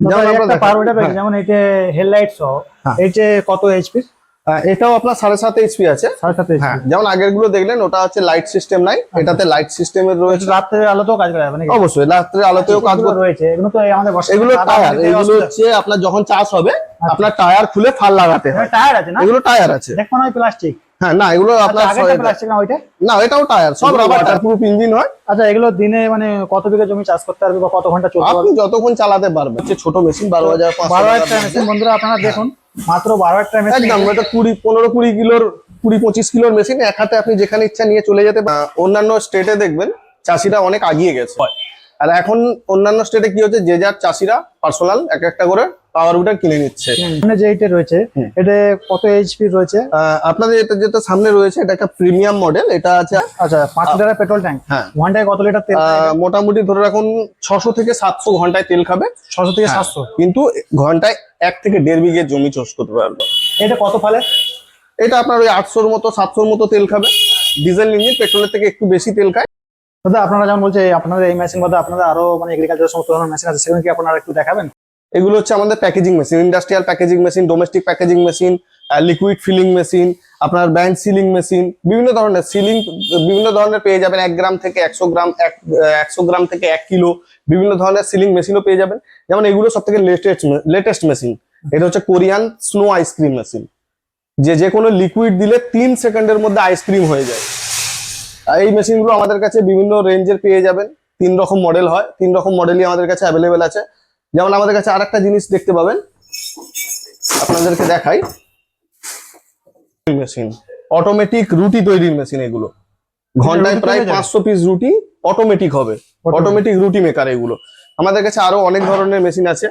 যেমন যেমন একটা পাওয়ার রয়েছে হ্যাঁ। যেমন এটা হেডলাইট সহ হ্যাঁ। কত এইচপি এটাও আপনার সাড়ে সাত এইচপি আছে। সাড়ে সাত হ্যাঁ এইচপি যেমন আগেরগুলো দেখলেন ওটা হচ্ছে লাইট সিস্টেম নাই এটাতে লাইট সিস্টেমের রয়েছে। রাত্রে আলোতেও কাজ করা যাবে নাকি? অবশ্যই রাত্রে আলোতেও কাজ এগুলো রয়েছে এগুলো তো আমাদের এগুলো টায়ার এগুলো হচ্ছে আপনার যখন চার্জ হবে আপনার টায়ার খুলে ফাল লাগাতে হয়। টায়ার আছে না? এগুলো টায়ার আছে। দেখ প্লাস্টিক হ্যাঁ না এগুলো আপনার প্লাস্টিক না ওইটা? না এটাও টায়ার সব রাবার প্রুফ ইঞ্জিন হয় আচ্ছা এগুলো দিনে মানে কত বিঘা জমি চাষ করতে পারবে বা কত ঘণ্টা চলতে পারবে? আপনি যতক্ষণ চালাতে পারবেন হচ্ছে ছোট মেশিন বারো হাজার বারো একটা মেশিন বন্ধুরা আপনারা দেখুন মাত্র বারো একটা মেশিন একদম এটা কুড়ি পনেরো কুড়ি কিলোর কুড়ি পঁচিশ কিলোর মেশিন এক হাতে আপনি যেখানে ইচ্ছা নিয়ে চলে যেতে। আহ, অন্যান্য স্টেটে দেখবেন চাষিরা অনেক আগিয়ে গেছে। আর এখন অন্যান্য স্টেটে কি হচ্ছে যে যার চাষিরা পার্সোনাল এক একটা করে পাওয়ার উইটার কিনে নিচ্ছে। সামনে যে এটা রয়েছে হুম। এটা কত এইচপি রয়েছে? আহ, আপনাদের এটা যেটা সামনে রয়েছে এটা একটা প্রিমিয়াম মডেল এটা আছে আচ্ছা লিটারের পেট্রোল ট্যাঙ্ক হ্যাঁ। ঘন্টায় কত লিটার তেল মোটামুটি ধরে রাখুন ছশো থেকে সাতশো ঘন্টায় তেল খাবে। ছশো থেকে হ্যাঁ। সাতশো? কিন্তু ঘন্টায় এক থেকে দেড় বিঘে জমি চাষ করতে পারবে। এটা কত ফালে? এটা আপনার ওই আটশোর মতো সাতশোর মতো তেল খাবে। ডিজেল ইঞ্জিন পেট্রোলের থেকে একটু বেশি তেল খায়। দাদা আপনারা যেমন বলছে আপনাদের এই মেশিন মধ্যে আপনাদের আরও মানে এগ্রিকালচার সমস্ত ধরনের মেশিন আছে সেগুলো কি আপনারা একটু দেখাবেন? এগুলো হচ্ছে আমাদের packaging machine industrial packaging machine domestic packaging machine liquid filling machine আপনার ব্যান্ড সিলিং মেশিন বিভিন্ন ধরনের সিলিং বিভিন্ন ধরনের পেয়ে যাবেন এক গ্রাম থেকে একশো গ্রাম, এক একশো গ্রাম থেকে এক কিলো, বিভিন্ন ধরনের সিলিং মেশিনও পেয়ে যাবেন। যেমন এগুলো সব থেকে লেটেস্ট লেটেস্ট মেশিন এটা হচ্ছে কোরিয়ান স্নো আইসক্রিম মেশিন যে যে কোনো লিকুইড দিলে তিন সেকেন্ডের মধ্যে আইসক্রিম হয়ে যায়। এই মেশিনগুলো আমাদের কাছে বিভিন্ন রেঞ্জের পেয়ে যাবেন। তিন রকম মডেল হয়, তিন রকম মডেলই আমাদের কাছে অ্যাভেলেবেল আছে। যেমন আমাদের কাছে আর একটা জিনিস দেখতে পাবেন। আপনাদেরকে দেখাই। মেশিন অটোমেটিক রুটি তৈরির মেশিন এগুলো। ঘন্টায় প্রায় পাঁচশো পিস রুটি অটোমেটিক হবে। অটোমেটিক রুটি মেকার এগুলো। আমাদের কাছে আরও অনেক ধরনের মেশিন আছে।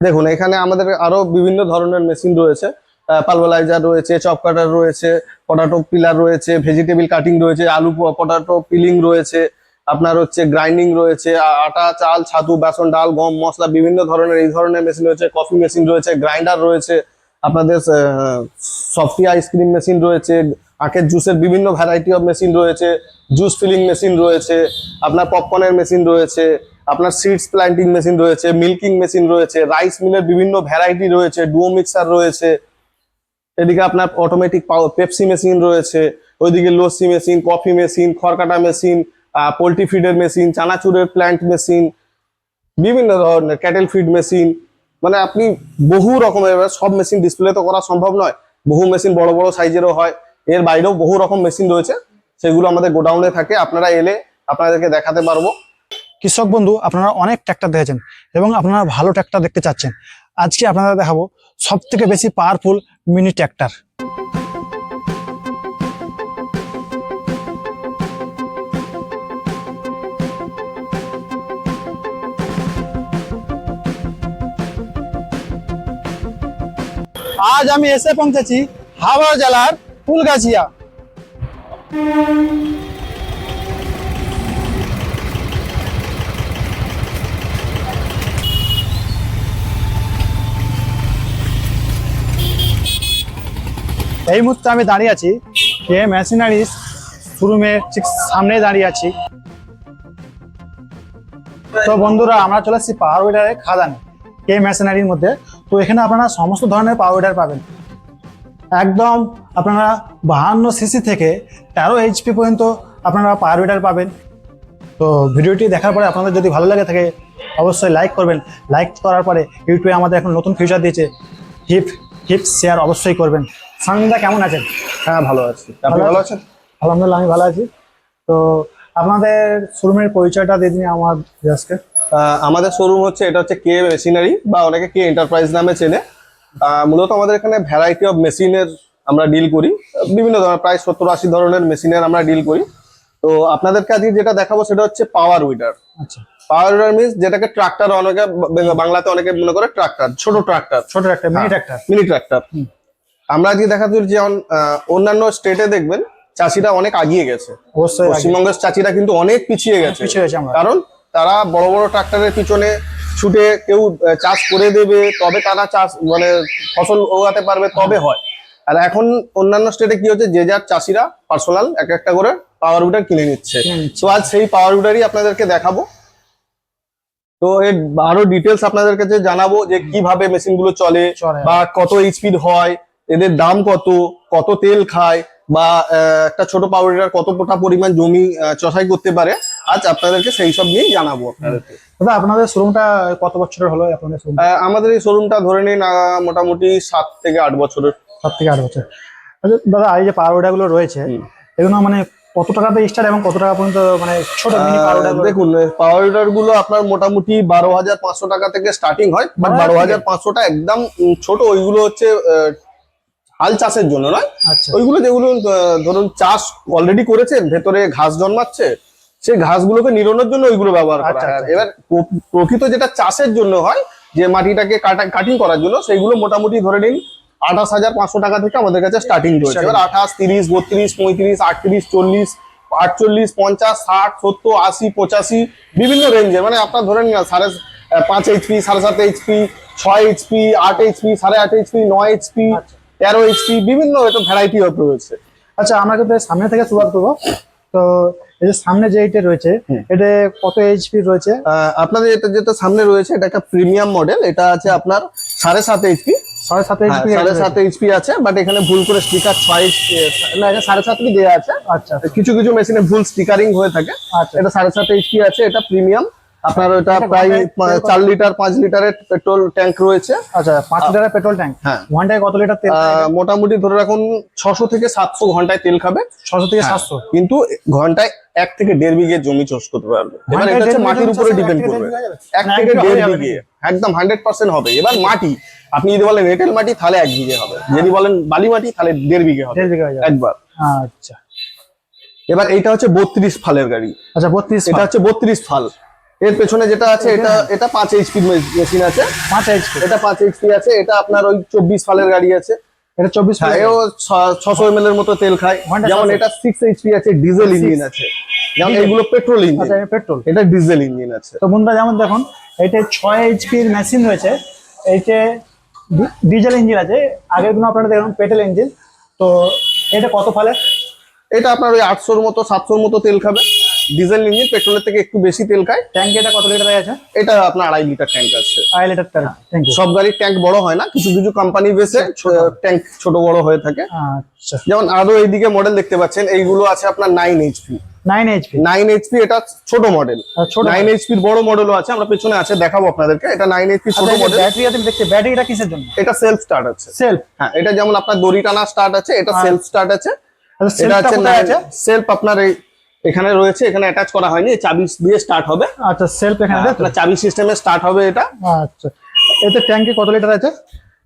দেখুন এখানে আমাদের আরও বিভিন্ন ধরনের মেশিন রয়েছে। পালভালাইজার রয়েছে চপ কাটার রয়েছে পটাটো পিলার রয়েছে ভেজিটেবল কাটিং রয়েছে আলু পটাটো পিলিং রয়েছে। আপনার হচ্ছে গ্রাইন্ডিং রয়েছে আটা, চাল, ছাতু, বেসন, ডাল, গম, মশলা, বিভিন্ন ধরনের, এই ধরনের মেশিন রয়েছে কফি মেশিন রয়েছে গ্রাইন্ডার রয়েছে, আপনাদের সফটি আইসক্রিম মেশিন রয়েছে, আখের জুসের বিভিন্ন ভ্যারাইটি অফ মেশিন রয়েছে জুস ফিলিং মেশিন রয়েছে, আপনার পপকর্নের মেশিন রয়েছে, আপনার সিডস প্ল্যান্টিং মেশিন রয়েছে মিল্কিং মেশিন রয়েছে রাইস মিলের বিভিন্ন ভ্যারাইটি রয়েছে ডুও মিক্সার রয়েছে, এদিকে আপনার অটোমেটিক পেপসি মেশিন রয়েছে, ওইদিকে লস্যি মেশিন কফি মেশিন খড়কাটা মেশিন পোলট্রি ফিডের মেশিন চানাচুরের প্ল্যান্ট মেশিন বিভিন্ন ধরনের ক্যাটেল ফিড মেশিন মানে আপনি বহু রকমের সব মেশিন ডিসপ্লে তো করা সম্ভব নয়। বহু মেশিন বড় বড় সাইজেরও হয়। এর বাইরেও বহু রকম মেশিন রয়েছে। সেগুলো আমাদের গোডাউনে থাকে। আপনারা এলে আপনাদেরকে দেখাতে পারব। কৃষক বন্ধু, আপনারা অনেক ট্র্যাক্টর দেখেছেন এবং আপনারা ভালো ট্র্যাক্টর দেখতে চাচ্ছেন। আজকে আপনারা দেখাবো সব থেকে বেশি পাওয়ারফুল মিনি ট্র্যাক্টর আজ আমি এসে পৌঁছেছি হাওড়া জেলার ফুলগাছিয়া। এই মুহূর্তে আমি দাঁড়িয়ে আছি কে মেশিনারি শোরুমের ঠিক সামনে দাঁড়িয়ে আছি। তো বন্ধুরা, আমরা চলে এসেছি পাওয়ার উইডারের খাদান কে মেশিনারির মধ্যে তো এখানে আপনারা সমস্ত ধরনের পাওয়ার পাবেন। একদম আপনারা বাহান্ন সিসি থেকে তেরো এইচপি পর্যন্ত আপনারা পাওয়ার পাবেন। তো ভিডিওটি দেখার পরে আপনাদের যদি ভালো লাগে থাকে অবশ্যই লাইক করবেন। লাইক করার পরে ইউটিউবে আমাদের এখন নতুন ফিচার দিয়েছে হিপ হিপ শেয়ার অবশ্যই করবেন। সানন্দা কেমন আছেন? হ্যাঁ ভালো আছি। আপনি ভালো আছেন? আলহামদুলিল্লাহ আমি ভালো আছি। তো আপনাদের শোরুমের পরিচয়টা দিয়ে দিন আমার আজকে আমাদের শোরুম হচ্ছে এটা হচ্ছে কে মেশিনারি বা অনেকে কে এন্টারপ্রাইজ নামে চেনে। মূলত আমাদের এখানে ভ্যারাইটি অফ মেশিনের আমরা ডিল করি। বিভিন্ন ধরনের প্রায় সত্তর আশি ধরনের মেশিনের আমরা ডিল করি। তো আপনাদেরকে আজকে যেটা দেখাবো সেটা হচ্ছে পাওয়ার উইডার আচ্ছা। পাওয়ার উইডার মিনস যেটাকে ট্রাক্টর অনেকে বাংলাতে অনেকে মনে করে ট্রাক্টর ছোট ট্রাক্টর ছোট একটা মিনি। ট্র্যাক্টর মিনি ট্রাক্টর আমরা আজকে দেখা যাচ্ছে যেমন অন্যান্য স্টেটে দেখবেন চাষিরা অনেক আগিয়ে গেছে। অবশ্যই। পশ্চিমবঙ্গের চাষিরা কিন্তু অনেক পিছিয়ে গেছে। কারণ তারা বড় বড় ট্রাক্টরের পিছনে ছুটে কেউ চাষ করে দেবে তবে তারা চাষ মানে ফসল উগাতে পারবে তবে হয়। আর এখন অন্যান্য স্টেটে কি হচ্ছে যে যার চাষিরা পার্সোনাল এক একটা করে পাওয়ার উইডার কিনে নিচ্ছে। তো আজ সেই পাওয়ার উইডারই আপনাদেরকে দেখাবো। তো এর আরও ডিটেলস আপনাদের কাছে জানাব যে কীভাবে মেশিনগুলো চলে চলে। বা কত এইচপির হয় এদের দাম কত কত তেল খায় বা একটা ছোট পাওয়ার পাউডার কতটা পরিমাণ জমি চষাই করতে পারে আজ আপনাদেরকে সেই সব নিয়েই জানাব আপনাদেরকে। দাদা আপনাদের শোরুমটা কত বছরের হলো? আপনাদের আমাদের এই শোরুমটা ধরে নিন মোটামুটি সাত থেকে আট বছরের। সাত থেকে আট বছর। আচ্ছা দাদা এই যে পাউডারগুলো রয়েছে এগুলো মানে কত টাকাতে স্টার্ট এবং কত টাকা পর্যন্ত মানে ছোট মিনি পাউডার দেখুন পাউডারগুলো আপনার মোটামুটি বারো হাজার পাঁচশো টাকা থেকে স্টার্টিং হয় বাট বারো হাজার পাঁচশোটা একদম ছোট। ওইগুলো হচ্ছে হাল চাষের জন্য নয়। আচ্ছা। ওইগুলো যেগুলো ধরুন চাষ অলরেডি করেছেন ভেতরে ঘাস জন্মাচ্ছে সেই ঘাসগুলোকে নিরনের জন্য ওইগুলো ব্যবহার করা আচ্ছা, হয়। আচ্ছা, এবার প্র- প্রকৃত যেটা চাষের জন্য হয় যে মাটিটাকে কাটিং করার জন্য সেইগুলো মোটামুটি ধরে নিন আঠাশ হাজার পাঁচশো টাকা থেকে আমাদের কাছে স্টার্টিং রয়েছে। এবার আঠাশ তিরিশ বত্রিশ পঁয়ত্রিশ আটত্রিশ চল্লিশ আটচল্লিশ পঞ্চাশ ষাট সত্তর আশি পঁচাশি বিভিন্ন রেঞ্জের মানে আপনার ধরেন না সাড়ে পাঁচ এইচপি সাড়ে সাত এইচপি ছয় এইচপি আট এইচপি সাড়ে আট এইচপি নয় এইচপি। তেরো এইচপি বিভিন্ন এটা ভ্যারাইটি অফ রয়েছে। আচ্ছা আমরা কিন্তু সামনে থেকে শুরুয়াত করব। তো এই যে সামনে যে এটা রয়েছে এটা কত এইচপি রয়েছে? আপনাদের এটা যেটা সামনে রয়েছে এটা একটা প্রিমিয়াম মডেল এটা আছে আপনার সাড়ে সাত এইচপি সাড়ে সাত এইচপি সাড়ে সাত এইচপি আছে বাট এখানে ভুল করে স্টিকার ছয় না এটা সাড়ে সাতই দেওয়া আছে? আচ্ছা। কিছু কিছু মেশিনে ভুল স্টিকারিং হয়ে থাকে। আচ্ছা। এটা সাড়ে সাত এইচপি আছে এটা প্রিমিয়াম আপনার ওটা প্রায় চার লিটার পাঁচ লিটারের পেট্রোল ট্যাঙ্ক রয়েছে। আচ্ছা পাঁচ লিটারের পেট্রোল ট্যাঙ্ক? হ্যাঁ। ঘন্টায় কত লিটার তেল মোটামুটি ধরে রাখুন ছশো থেকে সাতশো ঘন্টায় তেল খাবে। ছশো থেকে হ্যাঁ, সাতশো? কিন্তু ঘন্টায় এক থেকে দেড় বিঘে জমি চাষ করতে পারবে। এবার এটা হচ্ছে মাটির উপরে ডিপেন্ড করবে। এক থেকে দেড় বিঘে একদম হান্ড্রেড পার্সেন্ট হবে। এবার মাটি আপনি যদি বলেন এঁটেল মাটি তাহলে এক বিঘে হবে। যদি বলেন বালি মাটি তাহলে দেড় বিঘে হবে। হয়ে একবার। আচ্ছা। এবার এইটা হচ্ছে বত্রিশ ফালের গাড়ি। আচ্ছা বত্রিশ এটা হচ্ছে বত্রিশ ফাল। এর পেছনে যেটা আছে এটা এটা পাঁচ এইচপি মেশিন আছে। পাঁচ এইচপি এটা পাঁচ এইচপি আছে এটা আপনার ওই চব্বিশ ফালের গাড়ি আছে। এটা চব্বিশ এও ছশো এম এর মতো তেল খায়। যেমন এটা সিক্স এইচপি আছে ডিজেল ইঞ্জিন আছে। যেমন এগুলো পেট্রোল ইঞ্জিন পেট্রোল এটা ডিজেল ইঞ্জিন আছে। তো বন্ধুরা যেমন দেখুন এইটা ছয় এইচপির মেশিন রয়েছে। এইটা ডিজেল ইঞ্জিন আছে। আগেরগুলো আপনারা দেখুন পেট্রোল ইঞ্জিন তো এটা কত ফলে? এটা আপনার ওই আটশোর মতো সাতশোর মতো তেল খাবে। ডিজেল ইঞ্জিন পেট্রোলের থেকে একটু বেশি তেল খায়। ট্যাঙ্ক এটা কত লিটার আছে? এটা আপনার আড়াই লিটার ট্যাঙ্ক আছে। আড়াই লিটার ট্যাঙ্ক সব গাড়ির ট্যাঙ্ক বড় হয় না কিছু কিছু কোম্পানি বেসে ট্যাঙ্ক ছোট বড় হয়ে থাকে। আচ্ছা। যেমন আরও এইদিকে মডেল দেখতে পাচ্ছেন এইগুলো আছে আপনার nine HP nine HP nine HP এটা ছোট মডেল ছোট নাইন এইচপির বড় মডেলও আছে আমরা পেছনে আছে দেখাবো আপনাদেরকে। এটা নাইন এইচপি ছোট মডেল ব্যাটারি আছে দেখতে ব্যাটারিটা কিসের জন্য? এটা সেলফ স্টার্ট আছে। সেলফ হ্যাঁ এটা যেমন আপনার দড়ি টানা স্টার্ট আছে এটা। সেলফ স্টার্ট আছে। আচ্ছা এটা আছে? সেলফ আপনার এই এখানে রয়েছে এখানে অ্যাটাচ করা হয়নি চাবি দিয়ে স্টার্ট হবে। আচ্ছা সেলফ এখানে? আপনার চাবি সিস্টেমে স্টার্ট হবে এটা। আচ্ছা এতে ট্যাঙ্কে কত লিটার আছে?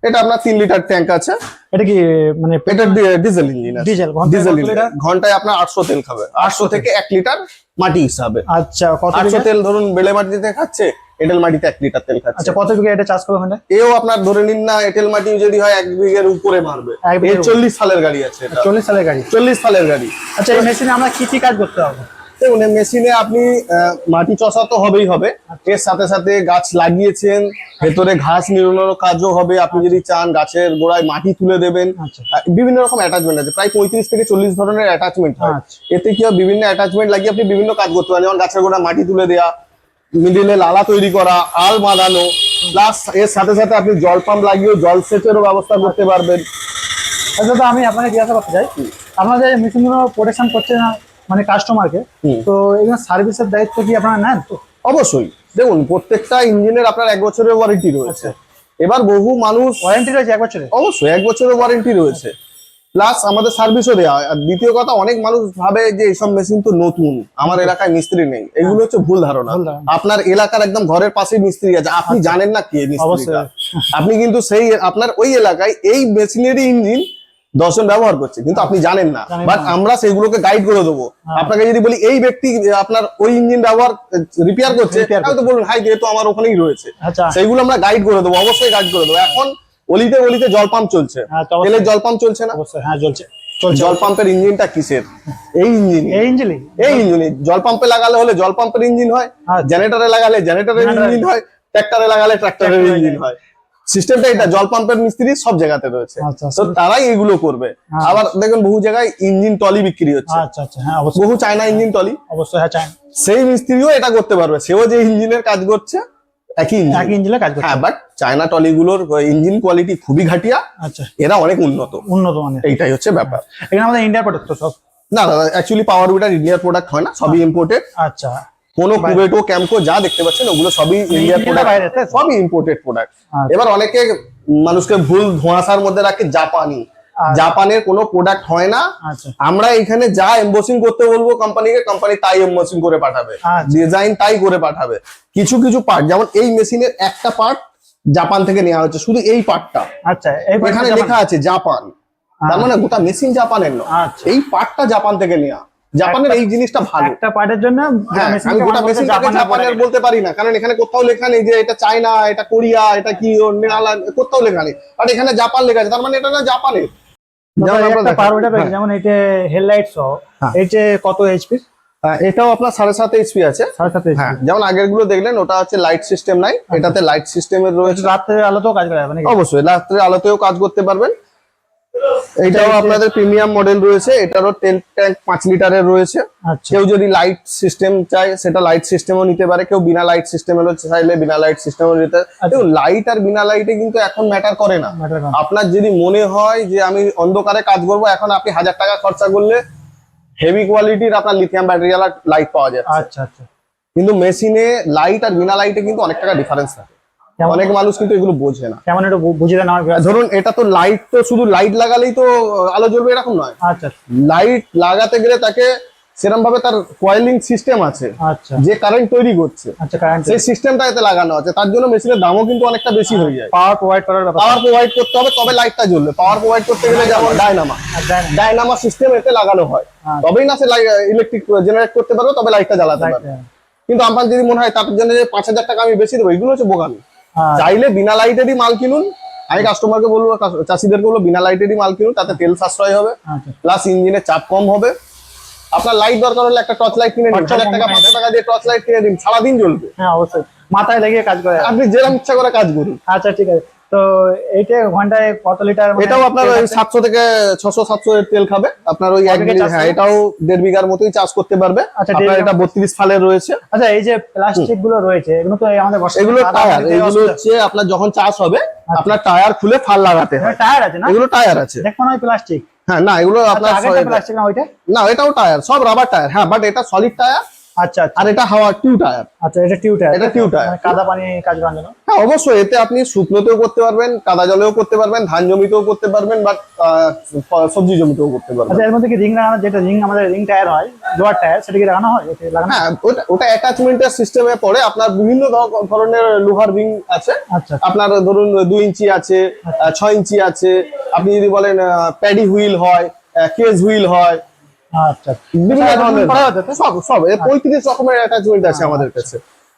এটা আপনার তিন লিটার ট্যাঙ্ক আছে। এটা কি মানে এটা ডিজেল ইঞ্জিন আছে। ডিজেল ডিজেল কত ঘন্টায় আপনার আটশো তেল খাবে। আটশো থেকে এক লিটার মাটি হিসাবে। আচ্ছা কত আটশো তেল ধরুন বেলে মাটিতে খাচ্ছে এঁটেল মাটিতে এক লিটার তেল খাচ্ছে। আচ্ছা কত বিঘা এটা চাষ করবে ওখানে এও আপনার ধরে নিন না এঁটেল মাটি যদি হয় এক বিঘের উপরে মারবে চল্লিশ সালের গাড়ি আছে চল্লিশ সালের গাড়ি? চল্লিশ সালের গাড়ি। আচ্ছা এই মেশিনে আমরা কি কি কাজ করতে হবে? দেখুন মেশিনে আপনি মাটি চষা তো হবেই হবে। এর সাথে সাথে গাছ লাগিয়েছেন ভেতরে ঘাস নিরানোর কাজও হবে। আপনি যদি চান গাছের গোড়ায় মাটি তুলে দেবেন আচ্ছা। বিভিন্ন রকম অ্যাটাচমেন্ট আছে। প্রায় পঁয়ত্রিশ থেকে চল্লিশ ধরনের অ্যাটাচমেন্ট হয়। আচ্ছা। এতে কি বিভিন্ন অ্যাটাচমেন্ট লাগিয়ে আপনি বিভিন্ন কাজ করতে পারেন। যেমন গাছের গোড়ায় মাটি তুলে দেওয়া মিডিলে লালা তৈরি করা আল বাঁধানো প্লাস এর সাথে সাথে আপনি জল পাম্প লাগিয়েও জল সেচেরও ব্যবস্থা করতে পারবেন। আচ্ছা আমি আপনাকে জিজ্ঞাসা করতে চাই আপনারা যে মেশিনগুলো প্রোটেকশন করছে না মানে কাস্টমারকে তো এগুলো সার্ভিসের দায়িত্ব কি আপনারা নেন? তো অবশ্যই। দেখুন প্রত্যেকটা ইঞ্জিনের আপনার এক বছরের ওয়ারেন্টি রয়েছে। এবার বহু মানুষ ওয়ারেন্টি রয়েছে এক বছরে অবশ্যই এক বছরের ওয়ারেন্টি রয়েছে। প্লাস আমাদের সার্ভিসও দেওয়া হয়। আর দ্বিতীয় কথা অনেক মানুষ ভাবে যে এইসব মেশিন তো নতুন। আমার এলাকায় মিস্ত্রি নেই। এগুলো হচ্ছে ভুল ধারণা। আপনার এলাকার একদম ঘরের পাশেই মিস্ত্রি আছে। আপনি জানেন না কি আপনি কিন্তু সেই আপনার ওই এলাকায় এই মেশিনেরই ইঞ্জিন দশজন ব্যবহার করছে। কিন্তু আপনি জানেন না। বাট আমরা সেগুলোকে গাইড করে দেবো। হ্যাঁ। আপনাকে যদি বলি এই ব্যক্তি আপনার ওই ইঞ্জিন ব্যবহার রিপেয়ার করছে বলুন হাই যেহেতু আমার ওখানেই রয়েছে। আচ্ছা। সেইগুলো আমরা গাইড করে দেবো। অবশ্যই গাইড করে দেবো। এখন অলিতে অলিতে জল পাম্প চলছে। হ্যাঁ। তেলের জল পাম্প চলছে না? হ্যাঁ চলছে। জল পাম্পের ইঞ্জিনটা কিসের? এই ইঞ্জিন। এই ইঞ্জিনই। এই ইঞ্জিন জল পাম্পে লাগালে হলে জল পাম্পের ইঞ্জিন হয় আচ্ছা। জেনারেটরে লাগালে জেনারেটরের ইঞ্জিন হয় ট্রাক্টরে লাগালে ট্রাক্টরের ইঞ্জিন হয়। সিস্টেমটা এটা জল পাম্পের মিস্ত্রি সব জায়গাতে রয়েছে। আচ্ছা, তো তারাই এগুলো করবে। আবার দেখুন বহু জায়গায় ইঞ্জিন টলি বিক্রি হচ্ছে। আচ্ছা আচ্ছা হ্যাঁ অবশ্যই। বহু চায়না ইঞ্জিন টলি। অবশ্যই হ্যাঁ চাই সেই মিস্ত্রিও এটা করতে পারবে। সেও যে ইঞ্জিনের কাজ করছে একই ইঞ্জিন একই ইঞ্জিনে কাজ করছে। হ্যাঁ বাট চায়না টলিগুলোর ইঞ্জিন কোয়ালিটি খুবই ঘাটিয়া। আচ্ছা। এরা অনেক উন্নত। উন্নত মানের। এইটাই হচ্ছে ব্যাপার। এখানে আমাদের ইন্ডিয়ার প্রোডাক্ট তো সব। না দাদা অ্যাকচুয়ালি পাওয়ার উইটার ইন্ডিয়ার প্রোডাক্ট হয় না সবই ইম্পোর্টেড আচ্ছা। কোনো কুবেটো ক্যাম্পো যা দেখতে পাচ্ছেন ওগুলো সবই ইন্ডিয়ার প্রোডাক্ট? সবই ইম্পোর্টেড প্রোডাক্ট আচ্ছা। এবার অনেকে মানুষকে ভুল ধোঁয়াশার মধ্যে রাখে জাপানি আচ্ছা। জাপানের কোনো প্রোডাক্ট হয় না। আচ্ছা। আমরা এখানে যা এমবোসিং করতে বলব কোম্পানিকে কোম্পানি তাই এমবোসিং করে পাঠাবে। আচ্ছা। ডিজাইন তাই করে পাঠাবে। কিছু কিছু পার্ট যেমন এই মেশিনের একটা পার্ট জাপান থেকে নেওয়া হচ্ছে শুধু এই পার্টটা আচ্ছা এখানে লেখা আছে জাপান। তার মানে গোটা মেশিন জাপানের নয়। আচ্ছা। এই পার্টটা জাপান থেকে নেওয়া জাপানের এই জিনিসটা ভালো। একটা পার্টের জন্য হ্যাঁ, আমি গোটা মেশিনটাকে জাপানের বলতে পারি না। কারণ এখানে কোথাও লেখা নেই যে এটা চায়না এটা কোরিয়া এটা কি নেপাল কোথাও লেখা নেই। আর এখানে জাপান লেখা আছে। তার মানে এটা না জাপানের। যেমন। পাওয়ার হ্যাঁ। এটা হেডলাইট সহ হ্যাঁ। কত এইচপি হ্যাঁ, এটাও আপনার সাড়ে সাত এইচপি আছে সাড়ে সাত হ্যাঁ যেমন আগেরগুলো দেখলেন ওটা হচ্ছে লাইট সিস্টেম নাই এটাতে লাইট সিস্টেমের রয়েছে রাত্রে আলোতেও কাজ করা যাবে অবশ্যই রাত্রে আলোতেও কাজ করতে পারবেন এটাও আপনাদের প্রিমিয়াম মডেল রয়েছে। এটারও তেল ট্যাঙ্ক পাঁচ লিটারের রয়েছে। আচ্ছা। কেউ যদি লাইট সিস্টেম চায় সেটা লাইট সিস্টেমও নিতে পারে। কেউ বিনা লাইট সিস্টেমেরও চাইলে বিনা লাইট সিস্টেমও নিতে দেখুন লাইট আর বিনা লাইটে কিন্তু এখন ম্যাটার করে না। আপনার যদি মনে হয় যে আমি অন্ধকারে কাজ করব এখন আপনি হাজার টাকা খরচা করলে হেভি কোয়ালিটির আপনার লিথিয়াম ব্যাটারি লাইট পাওয়া যায় আচ্ছা আচ্ছা। কিন্তু মেশিনে লাইট আর বিনা লাইটে কিন্তু অনেক টাকা ডিফারেন্স থাকে। অনেক মানুষ কিন্তু এগুলো বোঝে না। কেমন একটু বুঝে দেন আমার ধরুন এটা তো লাইট তো শুধু লাইট লাগালেই তো আলো জ্বলবে এরকম নয়। আচ্ছা। লাইট লাগাতে গেলে তাকে সেরকম ভাবে তার কয়েলিং সিস্টেম আছে আচ্ছা। যে কারেন্ট তৈরি করছে। আচ্ছা সেই সিস্টেমটা এতে লাগানো আছে। তার জন্য মেশিনের দামও কিন্তু অনেকটা বেশি হয়ে যায়। পাওয়ার প্রোভাইড করার পাওয়ার প্রোভাইড করতে হবে তবে লাইটটা জ্বলবে। পাওয়ার প্রোভাইড করতে গেলে যেমন ডায়নামা ডায়নামা সিস্টেম এতে লাগানো হয়। আচ্ছা। তবেই না সে ইলেকট্রিক জেনারেট করতে পারবে তবে লাইটটা জ্বালাতে পারবে। কিন্তু আমার যদি মনে হয় তার জন্য যে পাঁচ হাজার টাকা আমি বেশি দেবো এগুলো হচ্ছে বোকামি। চাইলে বিনা লাইটেরই মাল কিনুন। আমি কাস্টমারকে বলব চাষিদেরকে বলব বিনা লাইটেরই মাল কিনুন তাতে তেল সাশ্রয় হবে। আচ্ছা। প্লাস ইঞ্জিনের চাপ কম হবে। আপনার লাইট দরকার হলে একটা টর্চ লাইট কিনে নিন। হাজার টাকা পাঁচ পাঁচশো টাকা দিয়ে টর্চ লাইট কিনে দিন। সারাদিন জ্বলবে। হ্যাঁ অবশ্যই। মাথায় লাগিয়ে কাজ করে। আপনি যেরকম ইচ্ছা করে কাজ করুন। আচ্ছা ঠিক আছে। তো এইটা ঘন্টায় কত লিটার মানে এটাও আপনার ওই সাতশো থেকে ছশো সাতশো তেল খাবে। আপনার ওই এক হ্যাঁ এটাও দেড় বিঘার মতোই চাষ করতে পারবে। আচ্ছা, এটা বত্রিশ ফালের রয়েছে। আচ্ছা এই যে প্লাস্টিকগুলো রয়েছে এগুলো তো আমাদের এগুলো টায়ার এগুলো হচ্ছে আপনার যখন চাষ হবে আচ্ছা। আপনার টায়ার খুলে ফাল লাগাতে হয়। টায়ার আছে না? এগুলো টায়ার আছে। দেখো না প্লাস্টিক হ্যাঁ না এগুলো আপনার প্লাস্টিক না ওইটা? না এটাও টায়ার সব রাবার টায়ার হ্যাঁ বাট এটা সলিড টায়ার আচ্ছা আচ্ছা। আর এটা হাওয়া টিউ টায়ার। আচ্ছা এটা টিউ টায়ার। এটা টিউ টায়ার। মানে কাদা পানি কাজ করার জন্য? হ্যাঁ অবশ্যই এতে আপনি শুকনোতেও করতে পারবেন কাদা জলেও করতে পারবেন ধান জমিতেও করতে পারবেন বা সবজি জমিতেও করতে পারবেন। আচ্ছা এর মধ্যে কি রিং লাগানো যেটা রিং আমাদের রিং টায়ার হয় লোয়ার টায়ার সেটা কি লাগানো হয়? এতে লাগানো হ্যাঁ ওটা ওটা অ্যাটাচমেন্টের সিস্টেমে পড়ে। আপনার বিভিন্ন ধরনের লোহার রিং আছে। আচ্ছা। আপনার ধরুন দুই ইঞ্চি আছে আহ, ছয় ইঞ্চি আছে। আপনি যদি বলেন প্যাডি হুইল হয় কেজ হুইল হয় আচ্ছা বিভিন্ন আচ্ছা, এরকম ধরনের। করা হতো সব সব পঁয়ত্রিশ রকমের অ্যাটাচমেন্ট আছে আমাদের কাছে।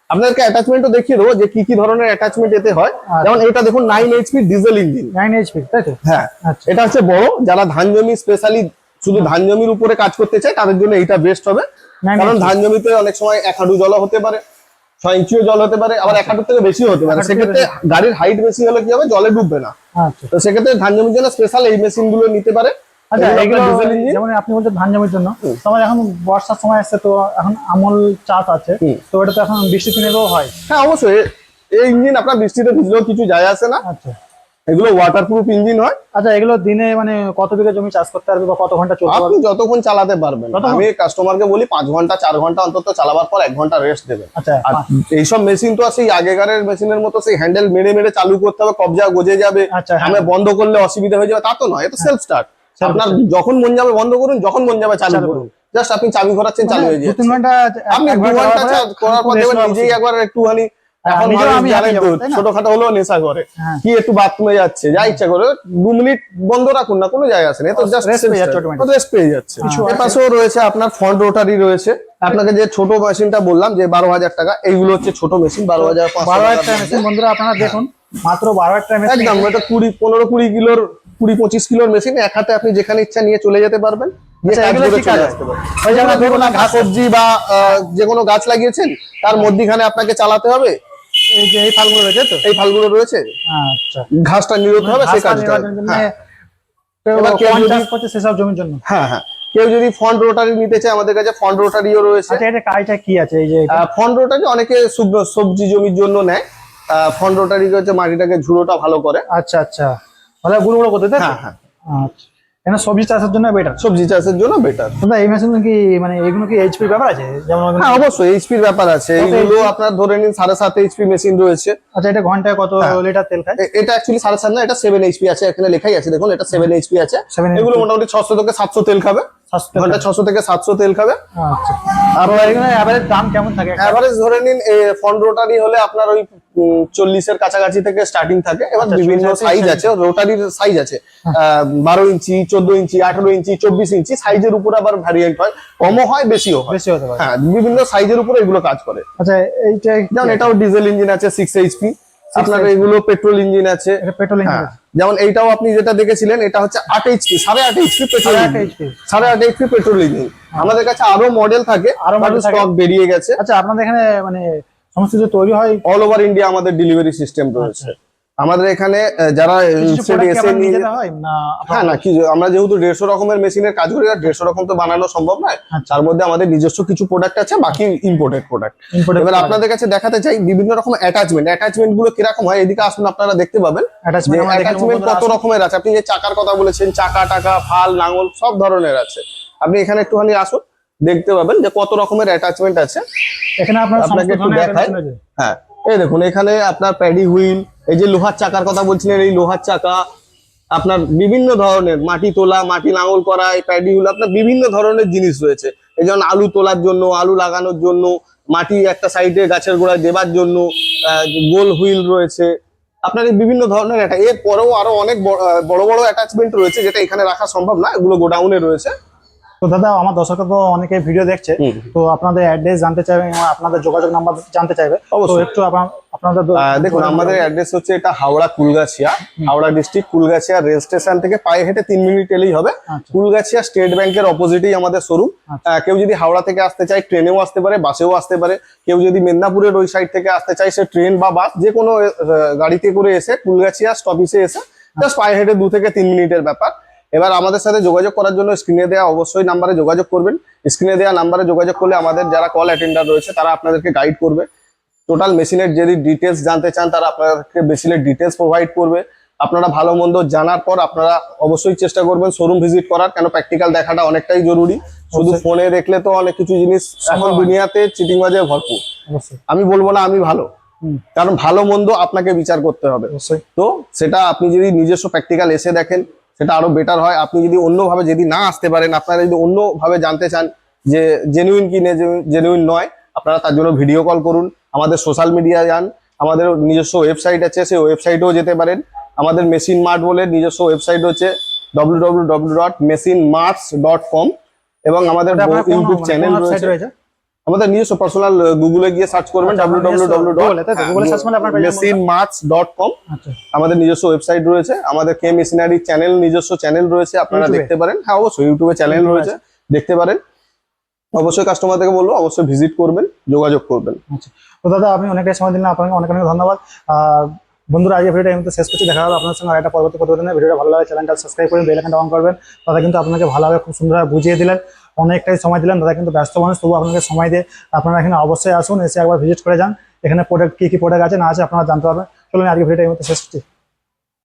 আপনাদেরকে অ্যাটাচমেন্টও দেখিয়ে দেবো যে কি কি ধরনের অ্যাটাচমেন্ট এতে হয়। যেমন এটা দেখুন nine HP diesel engine nine HP তাই তো? হ্যাঁ। আচ্ছা। এটা হচ্ছে বড় যারা ধান জমি স্পেশালি শুধু ধান জমির উপরে কাজ করতে চায় তাদের জন্য এইটা বেস্ট হবে। কারণ ধান জমিতে অনেক সময় এক হাঁটু জল হতে পারে ছয় ইঞ্চিও জল হতে পারে আবার এক হাঁটুর থেকে বেশি হতে পারে। সেক্ষেত্রে গাড়ির হাইট বেশি হলে কি হবে? জলে ডুববে না। আচ্ছা। তো সেক্ষেত্রে ধান জমির জন্য স্পেশাল এই মেশিনগুলো নিতে পারে। আচ্ছা যেমন আপনি বলছেন ধান জমির জন্য তোমার এখন বর্ষার সময় আসছে তো এখন আমল চাষ আছে তো এটা তো এখন হয়। হ্যাঁ অবশ্যই। এই ইঞ্জিন আপনার বৃষ্টিতে ভিজলেও কিছু যায় আসে না। আচ্ছা। এগুলো ওয়াটারপ্রুফ ইঞ্জিন হয়। আচ্ছা এগুলো দিনে মানে কত বিঘা জমি চাষ করতে পারবে বা কত ঘণ্টা চলতে আপনি যতক্ষণ চালাতে পারবেন? আমি কাস্টমারকে বলি পাঁচ ঘণ্টা চার ঘণ্টা অন্তত চালাবার পর এক ঘণ্টা রেস্ট দেবেন। আচ্ছা আর এইসব মেশিন তো সেই আগেকারের মেশিনের মতো সেই হ্যান্ডেল মেরে মেরে চালু করতে হবে কবজা গজে যাবে। আচ্ছা হ্যাঁ। আমি বন্ধ করলে অসুবিধা হয়ে যাবে তা তো নয় এটা সেলফ স্টার্ট আপনার যখন মন যাবে বন্ধ করুন যখন মন যাবে চালু করুন। জাস্ট আপনি চাবি ঘোরাচ্ছেন চালু হয়ে মানে যাচ্ছে আপনি দু ঘণ্টা করার পর দেখবেন নিজেই একবার একটুখানি হ্যাঁ, এখন আমি তাই না? ছোটখাটো হলেও নেশা করে। হ্যাঁ। কি একটু বাথরুমে যাচ্ছে যা ইচ্ছা করে দু মিনিট বন্ধ রাখুন না কোনো জায়গা আছে না তো জাস্ট রেস্ট পেয়ে যাচ্ছে কিছু এর আছে? পাশেও রয়েছে আপনার ফ্রন্ট রোটারি রয়েছে। আপনাকে যে ছোট মেশিনটা বললাম যে বারো হাজার টাকা এইগুলো হচ্ছে ছোট মেশিন বারো হাজার বারো হাজার মধ্যে। মেশিন বন্ধুরা আপনারা দেখুন মাত্র বারো একটা মেশিন একদম এটা কুড়ি পনেরো কুড়ি কিলোর কুড়ি পঁচিশ কিলোর মেশিন এক হাতে আপনি যেখানে ইচ্ছা নিয়ে চলে যেতে পারবেন। আচ্ছা, ঘাস সবজি বা যে কোনো গাছ লাগিয়েছেন তার মধ্যিখানে আপনাকে চালাতে হবে। এই যে এই ফালগুলো রয়েছে তো? এই ফালগুলো রয়েছে। আচ্ছা। ঘাসটা নিরোধ হবে সেই কাজটা হ্যাঁ। সেসব জমির জন্য? হ্যাঁ হ্যাঁ। কেউ যদি রোটারি নিতে চায় আমাদের কাছে রোটারিও রয়েছে। আচ্ছা এটা কাজটা কি আছে? এই যে? রোটারি অনেকে সবজি জমির জন্য নেয়। ফ্রন্ট রোটারি হচ্ছে মাটিটাকে ঝুড়োটা ভালো করে। আচ্ছা আচ্ছা। তাহলে গুঁড়ো গুঁড়ো করতে হ্যাঁ হ্যাঁ। আচ্ছা। এখানে সবজি চাষের জন্য বেটার সবজি চাষের জন্য বেটার দাদা এই মেশিন কি মানে এগুলো কি এইচপি ব্যাপার আছে? যেমন হ্যাঁ অবশ্যই এইচপির ব্যাপার আছে। এইগুলো আপনার ধরে নিন সাড়ে সাত এইচপি মেশিন রয়েছে। আচ্ছা এটা ঘন্টায় কত হ্যাঁ। লিটার তেল খায়? এটা অ্যাকচুয়ালি সাড়ে সাত না এটা সেভেন এইচপি আছে। এখানে লেখাই আছে দেখুন এটা সেভেন এইচপি আছে। 7 এগুলো মোটামুটি ছশো থেকে সাতশো তেল খাবে। ঘণ্টা ছশো থেকে সাতশো তেল খাবে। আচ্ছা। আর এখানে অ্যাভারেজ দাম কেমন থাকে? অ্যাভারেজ ধরে নিন রোটারি হলে আপনার ওই চল্লিশের কাছাকাছি থেকে স্টার্টিং থাকে। এবার আচ্ছা, বিভিন্ন 40 সাইজ আছে। রোটারির সাইজ আছে। বারো ইঞ্চি চোদ্দ ইঞ্চি আঠারো ইঞ্চি চব্বিশ ইঞ্চি সাইজের উপর আবার ভ্যারিয়েন্ট হয়। কমও হয় বেশিও হয়। বেশি হতে পারে। হ্যাঁ বিভিন্ন সাইজের উপর এগুলো কাজ করে। আচ্ছা এইটা যেমন এটাও ডিজেল ইঞ্জিন আছে সিক্স এইচপি আপনার এগুলো পেট্রোল ইঞ্জিন আছে। পেট্রোল ইঞ্জিন যেমন এইটাও আপনি যেটা দেখেছিলেন এটা হচ্ছে আট এইচপি সাড়ে আট এইচপি পেট্রোল সাড়ে আট এইচপি পেট্রোল ইঞ্জিন আমাদের কাছে আরও মডেল থাকে আরও মডেল স্টক বেরিয়ে গেছে। আচ্ছা আপনাদের এখানে মানে সমস্ত কিছু তৈরি হয়? অল ওভার ইন্ডিয়া আমাদের ডেলিভারি সিস্টেম রয়েছে। আমাদের এখানে যারা হয়? না না কি আমরা যেহেতু দেড়শো রকমের মেশিনের কাজ করি আর দেড়শো রকম তো বানানো সম্ভব নয় আচ্ছা। তার মধ্যে আমাদের নিজস্ব কিছু প্রোডাক্ট আছে বাকি ইম্পোর্টেড প্রোডাক্ট এবার আপনাদের কাছে দেখাতে চাই বিভিন্ন রকম অ্যাটাচমেন্ট অ্যাটাচমেন্টগুলো কীরকম হয় এদিকে আসুন আপনারা দেখতে পাবেন। অ্যাটাচমেন্ট কত রকমের আছে আপনি যে চাকার কথা বলেছেন চাকা টাকা ফাল লাঙল সব ধরনের আছে। আপনি এখানে একটুখানি আসুন দেখতে পাবেন যে কত রকমের অ্যাটাচমেন্ট আছে। এখানে আপনাকে একটু আছে। হ্যাঁ এই দেখুন এখানে আপনার প্যাডি হুইল এই যে লোহার চাকার কথা বলছিলেন, এই লোহার চাকা, আপনার বিভিন্ন ধরনের, মাটি তোলা, মাটি লাঙল করা, এই প্যাডি হুইল আপনার বিভিন্ন ধরনের জিনিস রয়েছে। এই যেমন আলু তোলার জন্য, আলু লাগানোর জন্য, মাটি একটা সাইডে গাছের গোড়ায় দেবার জন্য গোল হুইল রয়েছে। আপনার বিভিন্ন ধরনের একটা এর পরেও আরও অনেক বড় বড় অ্যাটাচমেন্ট রয়েছে যেটা এখানে রাখা সম্ভব না, এগুলো গোডাউনে রয়েছে। তো দাদা আমার দর্শক তো অনেকে ভিডিও দেখছে তো আপনাদের অ্যাড্রেস জানতে চাইবে আপনাদের যোগাযোগ নাম্বার জানতে চাইবে তো অবশ্যই। একটু আপনাদের দেখুন আমাদের অ্যাড্রেস হচ্ছে এটা Howrah Kulgachia Howrah district Kulgachia rail station থেকে পায়ে হেঁটে তিন মিনিট এলেই হবে। আচ্ছা। কুলগাছিয়া স্টেট ব্যাংকের অপোজিটেই আমাদের শোরুম আচ্ছা। কেউ যদি হাওড়া থেকে আসতে চায় ট্রেনেও আসতে পারে বাসেও আসতে পারে। কেউ যদি মেদিনীপুরের ওই সাইড থেকে আসতে চায় সে ট্রেন বা বাস যে কোনো গাড়িতে করে এসে কুলগাছিয়া স্টপিসে এসে জাস্ট পায়ে হেঁটে দু থেকে তিন মিনিটের ব্যাপার। এবার আমাদের সাথে যোগাযোগ করার জন্য স্ক্রিনে দেওয়া অবশ্যই নাম্বারে যোগাযোগ করবেন। স্ক্রিনে দেওয়া নাম্বারে যোগাযোগ করলে আমাদের যারা কল অ্যাটেন্ডার রয়েছে তারা আপনাদেরকে গাইড করবে। টোটাল মেশিনের যদি ডিটেলস জানতে চান তারা আপনাদেরকে মেশিনের ডিটেলস প্রোভাইড করবে। আপনারা ভালো মন্দ জানার পর আপনারা অবশ্যই চেষ্টা করবেন শোরুম ভিজিট করার কেন প্র্যাকটিক্যাল দেখাটা অনেকটাই জরুরি। শুধু ফোনে দেখলে তো অনেক কিছু জিনিস এখন। দুনিয়াতে চিটিং বাজে ভরপুর। আমি বলব না আমি ভালো। কারণ ভালো মন্দ আপনাকে বিচার করতে হবে। অবশ্যই। তো সেটা আপনি যদি নিজস্ব প্র্যাকটিক্যাল এসে দেখেন সেটা আরও বেটার হয়। আপনি যদি অন্যভাবে যদি না আসতে পারেন আপনারা যদি অন্যভাবে জানতে চান যে জেনুইন কি জেনুইন নয় আপনারা তার জন্য ভিডিও কল করুন। আমাদের সোশ্যাল মিডিয়া যান। আমাদের নিজস্ব ওয়েবসাইট আছে সেই ওয়েবসাইটেও যেতে পারেন। আমাদের মেশিন মার্ট বলে নিজস্ব ওয়েবসাইট হচ্ছে W W W dot Machine Marts dot com এবং আমাদের ইউটিউব চ্যানেল রয়েছে? আমাদের নিজস্ব পার্সোনাল গুগলে গিয়ে সার্চ করবেন আচ্ছা, ডট কম আচ্ছা। আমাদের নিজস্ব ওয়েবসাইট রয়েছে আমাদের কে মেশিনারি চ্যানেল নিজস্ব চ্যানেল রয়েছে আপনারা দেখতে পারেন। হ্যাঁ অবশ্যই ইউটিউবে চ্যানেল রয়েছে দেখতে পারেন। অবশ্যই কাস্টমারদেরকে বলব অবশ্যই ভিজিট করবেন যোগাযোগ করবেন। আচ্ছা। তো দাদা আপনি অনেকটাই সময় দিলেন আপনাকে অনেক অনেক ধন্যবাদ। বন্ধুরা আজকে ভিডিওটা এই মুহূর্তে শেষ করছি দেখা হবে আপনার সঙ্গে একটা পরবর্তী প্রতিবেদনে ভিডিওটা ভালো লাগে চ্যানেলটা সাবস্ক্রাইব করবেন বেল আইকনটা অন করবেন। দাদা কিন্তু আপনাকে ভালোভাবে খুব সুন্দরভাবে বুঝিয়ে দিলেন। অনেকটাই সময় দিলেন। দাদা কিন্তু ব্যস্ত মানুষ তবু আপনাকে সময় দিয়ে আপনারা এখানে অবশ্যই আসুন, এসে একবার ভিজিট করে যান। এখানে প্রোডাক্ট কী কী প্রোডাক্ট আছে না আছে আপনারা জানতে পারবেন। চলুন আজকে ভিডিওটা এই মধ্যে শেষ করছি।